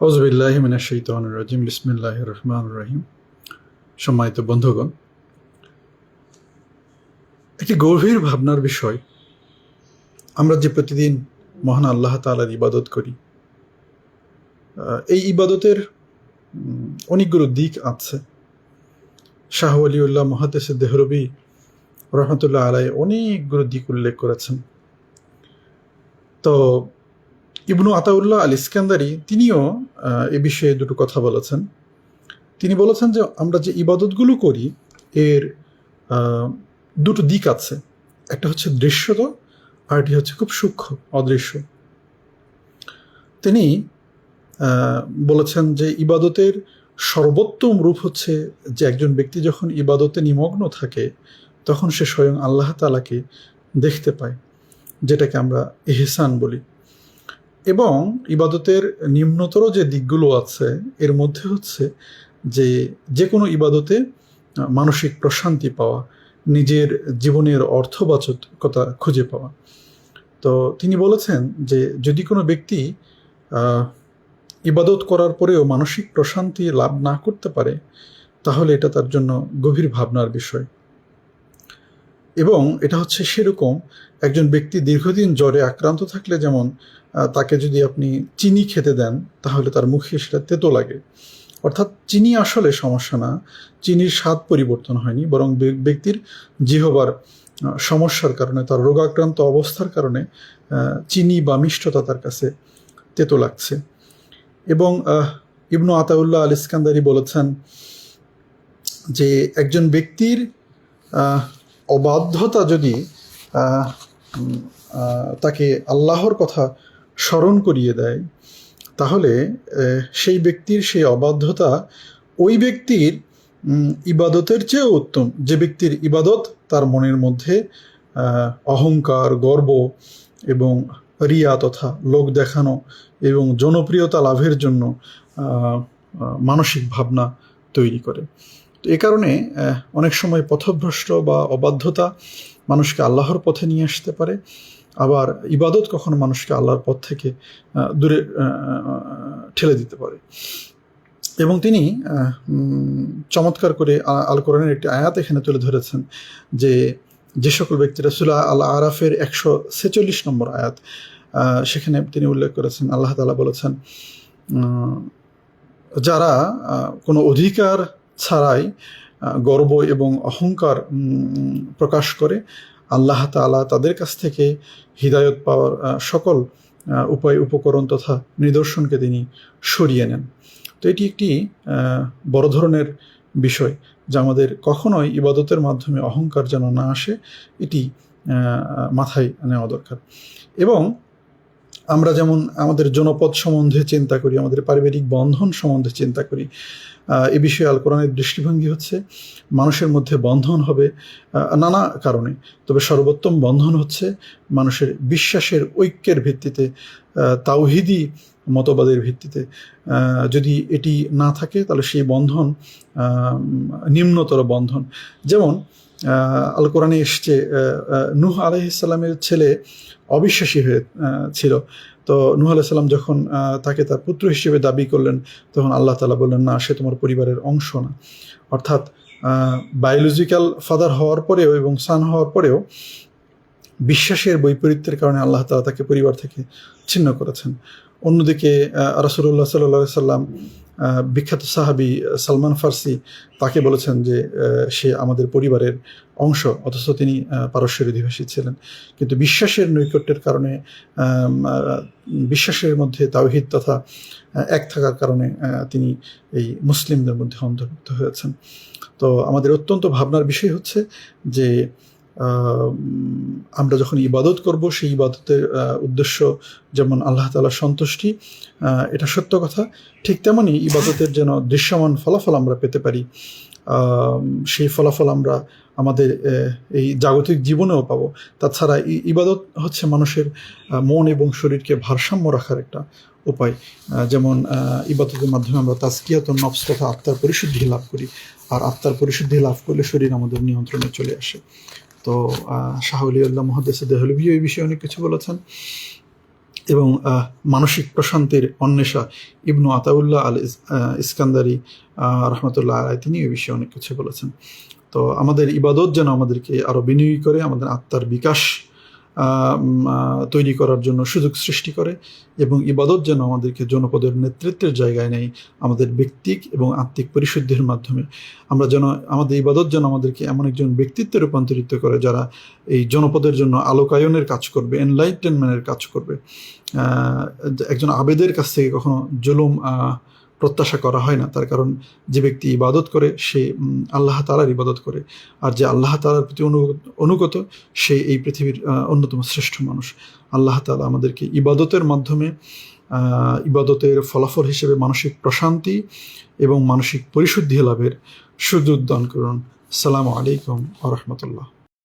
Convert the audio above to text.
ওজবিল্লাহ মিনা শৈতান রাজিম বিসমিল্লাহ রহমান রহিম। সম্মানিত বন্ধুগণ, একটি গভীর ভাবনার বিষয়। আমরা যে প্রতিদিন মহান আল্লাহ তালার ইবাদত করি এই ইবাদতের অনেকগুলো দিক আছে। শাহ আলিউল্লাহ মহাদেশ দেহরবি রহমতুল্লাহ আলাই অনেকগুলো দিক উল্লেখ করেছেন। তো ইবনু আতাউল্লাহ আল ইস্কান্দারি তিনিও এ বিষয়ে দুটো কথা বলেছেন। তিনি বলেছেন যে, আমরা যে ইবাদতগুলো করি, এর দুটো দিক আছে। একটা হচ্ছে দৃশ্যত, আর এটি হচ্ছে খুব সূক্ষ্ম, অদৃশ্য। তিনি বলেছেন যে, ইবাদতের সর্বোত্তম রূপ হচ্ছে যে, একজন ব্যক্তি যখন ইবাদতে নিমগ্ন থাকে, তখন সে স্বয়ং আল্লাহ তালাকে দেখতে পায়, যেটাকে আমরা এহসান বলি। এবং ইবাদতের নিম্নতর যে দিকগুলো আছে, এর মধ্যে হচ্ছে যে যে কোনো ইবাদতে মানসিক প্রশান্তি পাওয়া, নিজের জীবনের অর্থবাচকতা খুঁজে পাওয়া। তো তিনি বলেছেন যে যদি কোনো ব্যক্তি ইবাদত করার পরেও মানসিক প্রশান্তি লাভ না করতে পারে, তাহলে এটা তার জন্য গভীর ভাবনার বিষয়। এবং এটা হচ্ছে সেরকম একজন ব্যক্তি দীর্ঘদিন জ্বরে আক্রান্ত থাকলে যেমন তাকে যদি আপনি চিনি খেতে দেন, তাহলে তার মুখে সেটা তেতো লাগে। অর্থাৎ চিনি আসলে সমস্যা না। চিনির স্বাদ পরিবর্তন হয়নি, বরং ব্যক্তির জিহবার সমস্যার কারণে, তার রোগাক্রান্ত অবস্থার কারণে চিনি বা মিষ্টতা তার কাছে তেতো লাগছে। এবং ইবনু আতাউল্লাহ আল ইস্কান্দারি বলেছেন যে একজন ব্যক্তির অবাধ্যতা যদি তাকে আল্লাহর কথা স্মরণ করিয়ে দেয়, তাহলে সেই ব্যক্তির সেই অবাধ্যতা ওই ব্যক্তির ইবাদতের চেয়েও উত্তম। যে ব্যক্তির ইবাদত তার মনের মধ্যে অহংকার, গর্ব এবং রিয়া তথা লোক দেখানো এবং জনপ্রিয়তা লাভের জন্য মানসিক ভাবনা তৈরি করে। তো এ কারণে অনেক সময় পথভ্রষ্ট বা অবাধ্যতা মানুষকে আল্লাহর পথে নিয়ে আসতে পারে। আবার ইবাদত কখনো মানুষকে আল্লাহর পথ থেকে দূরে ঠেলে দিতে পারে। এবং তিনি চমৎকার করে আল কোরআনের একটি আয়াত এখানে তুলে ধরেছেন যে যে সকল ব্যক্তিরা সুলা আল আরাফের একশো ছেচল্লিশ নম্বর আয়াত সেখানে তিনি উল্লেখ করেছেন, আল্লাহ তালা বলেছেন যারা কোনো অধিকার ছাড়াই গর্ব এবং অহংকার প্রকাশ করে আল্লাহ তাআলা তাদের কাছ থেকে হৃদায়ত পাওয়ার সকল উপায়, উপকরণ তথা নিদর্শনকে তিনি সরিয়ে নেন। তো এটি একটি বড় ধরনের বিষয় যা আমাদের কখনোই ইবাদতের মাধ্যমে অহংকার যেন না আসে, এটি মাথায় নেওয়া দরকার। এবং আমরা যেমন আমাদের জনপদ সম্বন্ধে চিন্তা করি, আমাদের পারিবারিক বন্ধন সম্বন্ধে চিন্তা করি এ বিষয়ে আল কোরআনের দৃষ্টিভঙ্গি হচ্ছে মানুষের মধ্যে বন্ধন হবে নানা কারণে। তবে সর্বোত্তম বন্ধন হচ্ছে মানুষের বিশ্বাসের ঐক্যের ভিত্তিতে তাওহিদি মতবাদের ভিত্তিতে। যদি এটি না থাকে তাহলে সেই বন্ধন নিম্নতর বন্ধন। যেমন আল কোরআনে এসছে আহ, আহ, ছেলে অবিশ্বাসী হয়ে ছিল। তো নূহ আলাইসাল্লাম যখন তাকে তার পুত্র হিসেবে দাবি করলেন তখন আল্লাহ তালা বললেন না সে তোমার পরিবারের অংশ না। অর্থাৎ বায়োলজিক্যাল ফাদার হওয়ার পরেও এবং সান হওয়ার পরেও বিশ্বাসের বৈপরীত্যের কারণে আল্লাহ তালা তাকে পরিবার থেকে ছিন্ন করেছেন। অন্যদিকে রাসুল্লাহ সাল্লাহ সাল্লাম বিখ্যাত সাহাবি সালমান ফার্সি তাকে বলেছেন যে সে আমাদের পরিবারের অংশ, অথচ তিনি পারস্যের অধিবাসী ছিলেন। কিন্তু বিশ্বাসের নৈকট্যের কারণে বিশ্বাসের মধ্যে তাওহিদ তথা এক থাকার কারণে তিনি এই মুসলিমদের মধ্যে অন্তর্ভুক্ত হয়েছেন। তো আমাদের অত্যন্ত ভাবনার বিষয় হচ্ছে যে আমরা যখন ইবাদত করব, সেই ইবাদতের উদ্দেশ্য যেমন আল্লাহ তালার সন্তুষ্টি এটা সত্য কথা। ঠিক তেমনই ইবাদতের যেন দৃশ্যমান ফলাফল আমরা পেতে পারি সেই ফলাফল আমরা আমাদের এই জাগতিক জীবনেও পাবো। তাছাড়া ইবাদত হচ্ছে মানুষের মন এবং শরীরকে ভারসাম্য রাখার একটা উপায়। যেমন ইবাদতের মাধ্যমে আমরা তাজকিয়াত নফস তথা আত্মার পরিশুদ্ধি লাভ করি। আর আত্মার পরিশুদ্ধি লাভ করলে শরীর আমাদের নিয়ন্ত্রণে চলে আসে। তো শাহলিউল্লাহ মহাদেস এই বিষয়ে অনেক কিছু বলেছেন। এবং মানসিক প্রশান্তির অন্বেষা ইবনু আতাউল্লাহ আল ইস- ইস্কান্দারি রহমতুল্লাহ আলাই তিনি এই বিষয়ে অনেক কিছু বলেছেন। তো আমাদের ইবাদত যেন আমাদেরকে আরও বিনিয়োগ করে, আমাদের আত্মার বিকাশ তৈরি করার জন্য সুযোগ সৃষ্টি করে এবং ইবাদত যেন আমাদেরকে জনপদের নেতৃত্বের জায়গায় নেই আমাদের ব্যক্তিক এবং আত্মিক পরিশুদ্ধির মাধ্যমে। আমরা যেন, আমাদের ইবাদত যেন আমাদেরকে এমন একজন ব্যক্তিত্বে রূপান্তরিত করে যারা এই জনপদের জন্য আলোকায়নের কাজ করবে এনলাইটেনমেন্টের কাজ করবে। একজন আবেদের কাছ থেকে কখনো জুলুম প্রত্যাশা করা হয় না। তার কারণ যে ব্যক্তি ইবাদত করে, সে আল্লাহ তালার ইবাদত করে। আর যে আল্লাহ তালার প্রতি অনুগত সে এই পৃথিবীর অন্যতম শ্রেষ্ঠ মানুষ। আল্লাহ তালা আমাদেরকে ইবাদতের মাধ্যমে ইবাদতের ফলাফল হিসেবে মানসিক প্রশান্তি এবং মানসিক পরিশুদ্ধি লাভের সুযোগ দান করুন। সালামু আলাইকুম আ রহমতুল্লাহ।